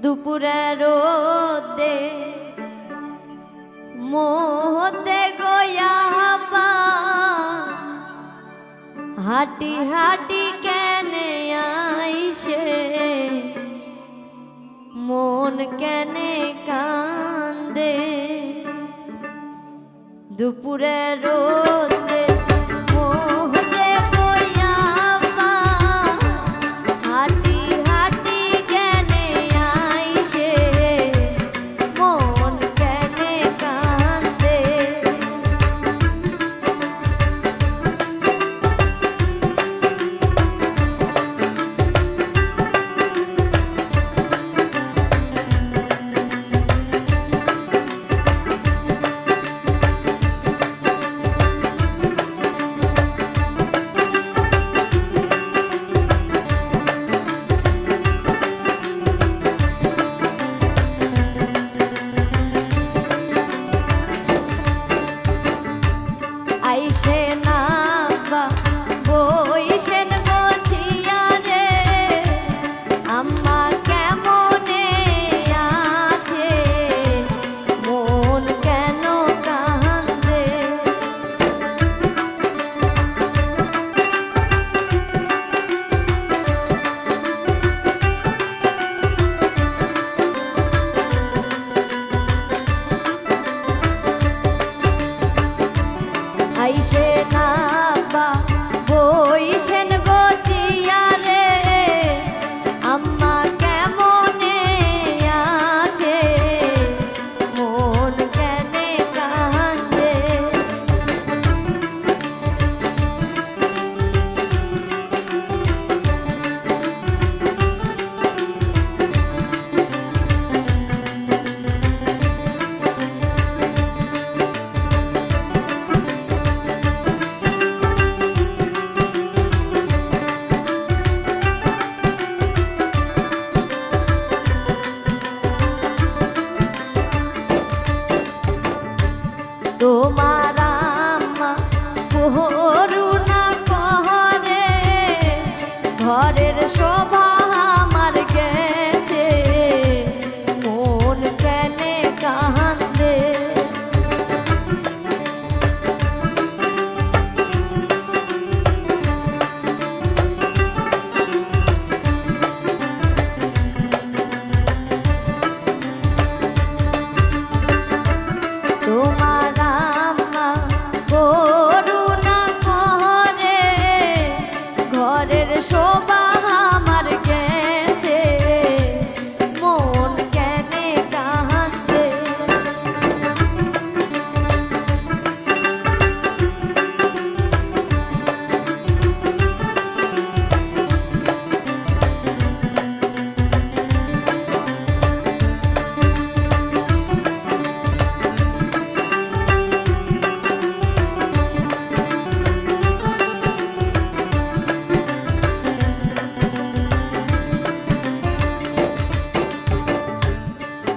দুপুরে রোদে মোহতে গোয়া হাটি হাটি কেনে আইসে মন কেনে কান্দে। দুপুরে রোদ ঘরের শোভা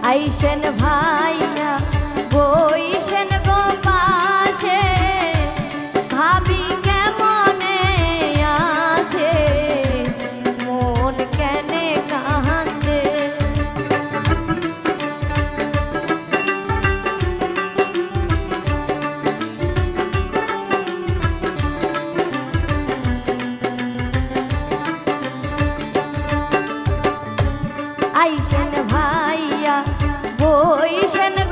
আইসেন ভাইয়া বইসেন ওই সেন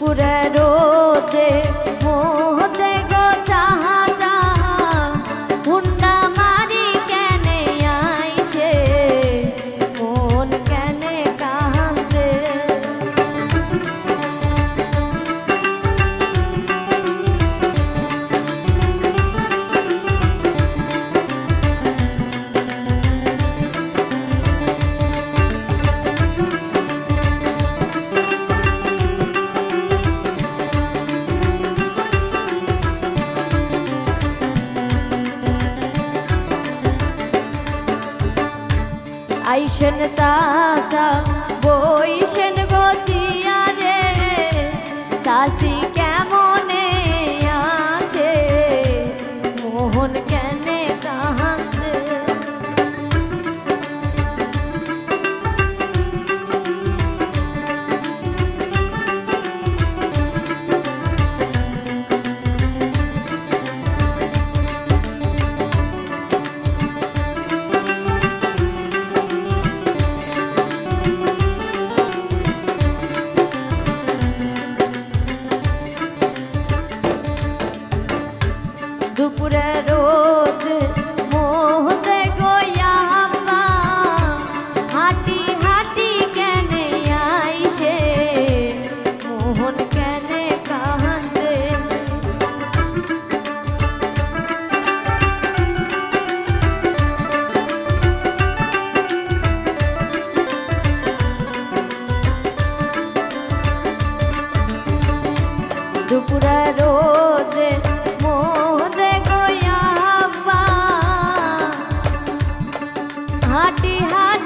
দুপুরে রোদে আইসেন চাচা দুপুরে রোদ হাটে হাটে